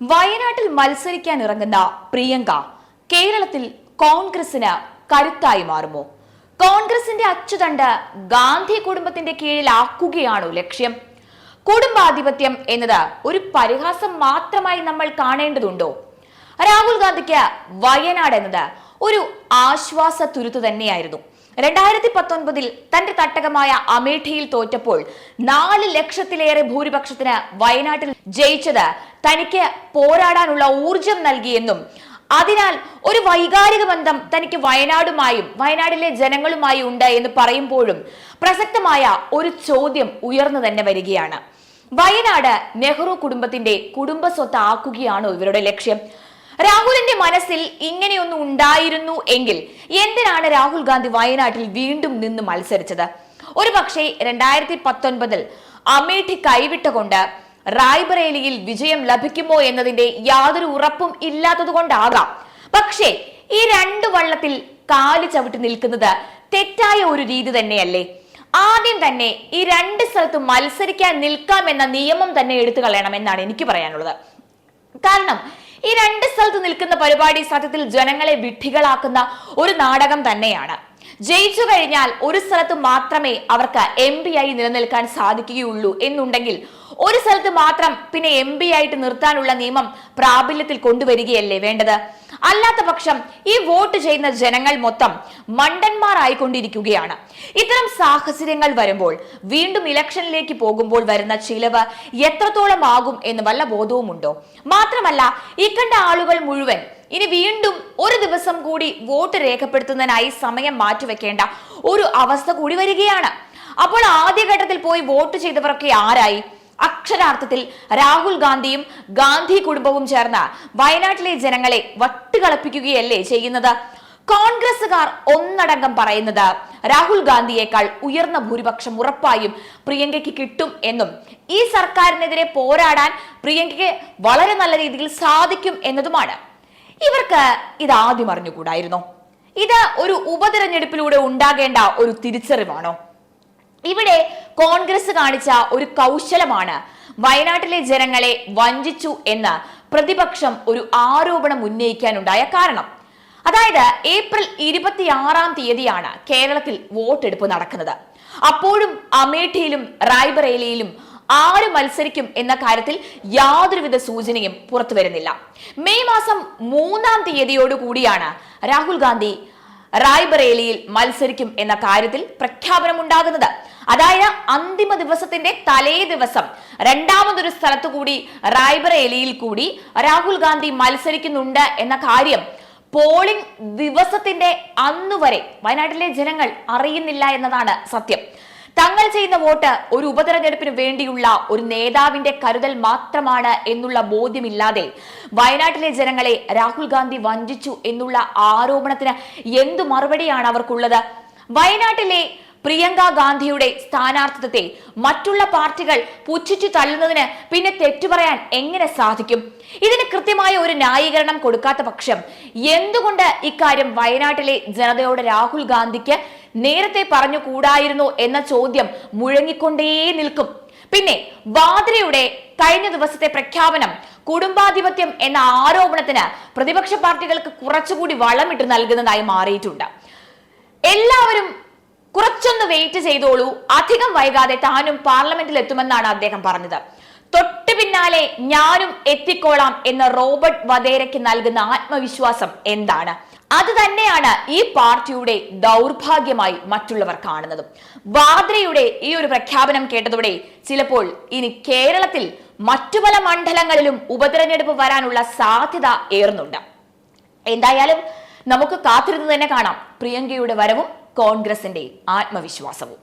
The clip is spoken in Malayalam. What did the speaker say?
വയനാട്ടിൽ മത്സരിക്കാൻ ഇറങ്ങുന്ന പ്രിയങ്ക കേരളത്തിൽ കോൺഗ്രസിന് കരുത്തായി മാറുമോ? കോൺഗ്രസിന്റെ അച്ചുതണ്ട് ഗാന്ധി കുടുംബത്തിന്റെ കീഴിലാക്കുകയാണോ ലക്ഷ്യം? കുടുംബാധിപത്യം എന്നത് ഒരു പരിഹാസം മാത്രമായി നമ്മൾ കാണേണ്ടതുണ്ടോ? രാഹുൽ ഗാന്ധിക്ക് വയനാട് എന്നത് ഒരു ആശ്വാസ തുരുത്ത് തന്നെയായിരുന്നു. രണ്ടായിരത്തി പത്തൊൻപതിൽ തന്റെ തട്ടകമായ അമേഠിയിൽ തോറ്റപ്പോൾ നാല് ലക്ഷത്തിലേറെ ഭൂരിപക്ഷത്തിന് വയനാട്ടിൽ ജയിച്ചത് തനിക്ക് പോരാടാനുള്ള ഊർജം നൽകിയെന്നും അതിനാൽ ഒരു വൈകാരിക ബന്ധം തനിക്ക് വയനാടുമായും വയനാടിലെ ജനങ്ങളുമായും ഉണ്ട് എന്ന് പറയുമ്പോഴും പ്രസക്തമായ ഒരു ചോദ്യം ഉയർന്നു തന്നെ വരികയാണ്. വയനാട് നെഹ്റു കുടുംബത്തിന്റെ കുടുംബ സ്വത്ത് ആക്കുകയാണോ ഇവരുടെ ലക്ഷ്യം? രാഹുലിന്റെ മനസ്സിൽ ഇങ്ങനെയൊന്നും ഉണ്ടായിരുന്നു എങ്കിൽ എന്തിനാണ് രാഹുൽ ഗാന്ധി വയനാട്ടിൽ വീണ്ടും നിന്ന് മത്സരിച്ചത്? ഒരു പക്ഷേ രണ്ടായിരത്തി പത്തൊൻപതിൽ അമേഠി കൈവിട്ടുകൊണ്ട് റായ്ബറേലിയിൽ വിജയം ലഭിക്കുമോ എന്നതിന്റെ യാതൊരു ഉറപ്പും ഇല്ലാത്തതുകൊണ്ടാകാം പക്ഷേ ഈ രണ്ട് വള്ളത്തിൽ കാൽ ചവിട്ടി നിൽക്കുന്നത് തെറ്റായ ഒരു രീതി തന്നെയല്ലേ? ആദ്യം തന്നെ ഈ രണ്ട് സ്ഥലത്ത് മത്സരിക്കാൻ നിൽക്കാമെന്ന നിയമം തന്നെ എടുത്തു കളയണം എന്നാണ് എനിക്ക് പറയാനുള്ളത്. കാരണം രണ്ട് സ്ഥലത്ത് നിൽക്കുന്ന പരിപാടി സത്യത്തിൽ ജനങ്ങളെ വിഡ്ഢികളാക്കുന്ന ഒരു നാടകം തന്നെയാണ്. ജയിച്ചു കഴിഞ്ഞാൽ ഒരു സ്ഥലത്ത് മാത്രമേ അവർക്ക് എം പി ആയി നിലനിൽക്കാൻ സാധിക്കുകയുള്ളൂ എന്നുണ്ടെങ്കിൽ ഒരു സ്ഥലത്ത് മാത്രം പിന്നെ എം പി ആയിട്ട് നിർത്താനുള്ള നിയമം പ്രാബല്യത്തിൽ കൊണ്ടുവരികയല്ലേ വേണ്ടത്? അല്ലാത്ത പക്ഷം ഈ വോട്ട് ചെയ്യുന്ന ജനങ്ങൾ മൊത്തം മണ്ടന്മാരായിക്കൊണ്ടിരിക്കുകയാണ്. ഇത്തരം സാഹചര്യങ്ങൾ വരുമ്പോൾ വീണ്ടും ഇലക്ഷനിലേക്ക് പോകുമ്പോൾ വരുന്ന ചിലവ് എത്രത്തോളം ആകും എന്ന് വല്ല ബോധവുമുണ്ടോ? മാത്രമല്ല ഇക്കണ്ട കണ്ട ആളുകൾ മുഴുവൻ ഇനി വീണ്ടും ഒരു ദിവസം കൂടി വോട്ട് രേഖപ്പെടുത്തുന്നതിനായി സമയം മാറ്റിവെക്കേണ്ട ഒരു അവസ്ഥ കൂടി വരികയാണ്. അപ്പോൾ ആദ്യഘട്ടത്തിൽ പോയി വോട്ട് ചെയ്തവരൊക്കെ ആരായി? അക്ഷരാർത്ഥത്തിൽ രാഹുൽ ഗാന്ധിയും ഗാന്ധി കുടുംബവും ചേർന്ന് വയനാട്ടിലെ ജനങ്ങളെ വട്ടുകളപ്പിക്കുകയല്ലേ ചെയ്യുന്നത്? കോൺഗ്രസുകാർ ഒന്നടങ്കം പറയുന്നത് രാഹുൽ ഗാന്ധിയേക്കാൾ ഉയർന്ന ഭൂരിപക്ഷം ഉറപ്പായും പ്രിയങ്കയ്ക്ക് കിട്ടും എന്നും ഈ സർക്കാരിനെതിരെ പോരാടാൻ പ്രിയങ്കയ്ക്ക് വളരെ നല്ല രീതിയിൽ സാധിക്കും എന്നതുമാണ്. ഇവർക്ക് ഇത് ആദ്യം അറിഞ്ഞുകൂടായിരുന്നോ? ഇത് ഒരു ഉപതെരഞ്ഞെടുപ്പിലൂടെ ഉണ്ടാകേണ്ട ഒരു തിരിച്ചറിവാണോ? ഇവിടെ കോൺഗ്രസ് കാണിച്ച ഒരു കൗശലമാണ് വയനാട്ടിലെ ജനങ്ങളെ വഞ്ചിച്ചു എന്ന് പ്രതിപക്ഷം ഒരു ആരോപണം ഉന്നയിക്കാനുണ്ടായ കാരണം. അതായത് ഏപ്രിൽ ഇരുപത്തിയാറാം തീയതിയാണ് കേരളത്തിൽ വോട്ടെടുപ്പ് നടക്കുന്നത്. അപ്പോഴും അമേഠിയിലും റായ്ബറേലിയിലും ആര് മത്സരിക്കും എന്ന കാര്യത്തിൽ യാതൊരുവിധ സൂചനയും പുറത്തു വരുന്നില്ല. മെയ് മാസം മൂന്നാം തീയതിയോടുകൂടിയാണ് രാഹുൽ ഗാന്ധി റായ്ബറേലിയിൽ മത്സരിക്കും എന്ന കാര്യത്തിൽ പ്രഖ്യാപനം ഉണ്ടാകുന്നത് അതായത് അന്തിമ ദിവസത്തിന്റെ തലേ ദിവസം രണ്ടാമതൊരു സ്ഥലത്തു കൂടി റായ്ബറേലിയിൽ കൂടി രാഹുൽ ഗാന്ധി മത്സരിക്കുന്നുണ്ട് എന്ന കാര്യം പോളിംഗ് ദിവസത്തിന്റെ അന്നുവരെ വയനാട്ടിലെ ജനങ്ങൾ അറിയുന്നില്ല എന്നതാണ് സത്യം. തങ്ങൾ ചെയ്യുന്ന വോട്ട് ഒരു ഉപതെരഞ്ഞെടുപ്പിന് വേണ്ടിയുള്ള ഒരു നേതാവിന്റെ കരുതൽ മാത്രമാണ് എന്നുള്ള ബോധ്യമില്ലാതെ വയനാട്ടിലെ ജനങ്ങളെ രാഹുൽ ഗാന്ധി വഞ്ചിച്ചു എന്നുള്ള ആരോപണത്തിന് എന്തു മറുപടിയാണ് അവർക്കുള്ളത്? വയനാട്ടിലെ പ്രിയങ്ക ഗാന്ധിയുടെ സ്ഥാനാർത്ഥിത്വത്തെ മറ്റുള്ള പാർട്ടികൾ പുച്ഛിച്ചു തള്ളുന്നതിന് പിന്നെ തെറ്റു പറയാൻ എങ്ങനെ സാധിക്കും? ഇതിന് കൃത്യമായ ഒരു ന്യായീകരണം കൊടുക്കാത്ത പക്ഷം എന്തുകൊണ്ട് ഇക്കാര്യം വയനാട്ടിലെ ജനതയോട് രാഹുൽ ഗാന്ധിക്ക് നേരത്തെ പറഞ്ഞു കൂടായിരുന്നു എന്ന ചോദ്യം മുഴങ്ങിക്കൊണ്ടേ നിൽക്കും. പിന്നെ വാദ്രയുടെ കഴിഞ്ഞ ദിവസത്തെ പ്രഖ്യാപനം കുടുംബാധിപത്യം എന്ന ആരോപണത്തിന് പ്രതിപക്ഷ പാർട്ടികൾക്ക് കുറച്ചുകൂടി വളമിട്ട് നൽകുന്നതായി മാറിയിട്ടുണ്ട്. എല്ലാവരും കുറച്ചൊന്ന് വെയിറ്റ് ചെയ്തോളൂ. അധികം വൈകാതെ താനും പാർലമെന്റിൽ എത്തുമെന്നാണ് അദ്ദേഹം പറഞ്ഞത്. തൊട്ടു പിന്നാലെ ഞാനും എത്തിക്കോളാം എന്ന റോബർട്ട് വധേരയ്ക്ക് നൽകുന്ന ആത്മവിശ്വാസം എന്താണ്? അത് തന്നെയാണ് ഈ പാർട്ടിയുടെ ദൗർഭാഗ്യമായി മറ്റുള്ളവർ കാണുന്നത്. വാദ്രയുടെ ഈ ഒരു പ്രഖ്യാപനം കേട്ടതോടെ ചിലപ്പോൾ ഇനി കേരളത്തിൽ മറ്റു പല മണ്ഡലങ്ങളിലും ഉപതെരഞ്ഞെടുപ്പ് വരാനുള്ള സാധ്യത ഏറുന്നുണ്ട്. എന്തായാലും നമുക്ക് കാത്തിരുന്ന് തന്നെ കാണാം പ്രിയങ്കയുടെ വരവും കോൺഗ്രസിന്റെ ആത്മവിശ്വാസവും.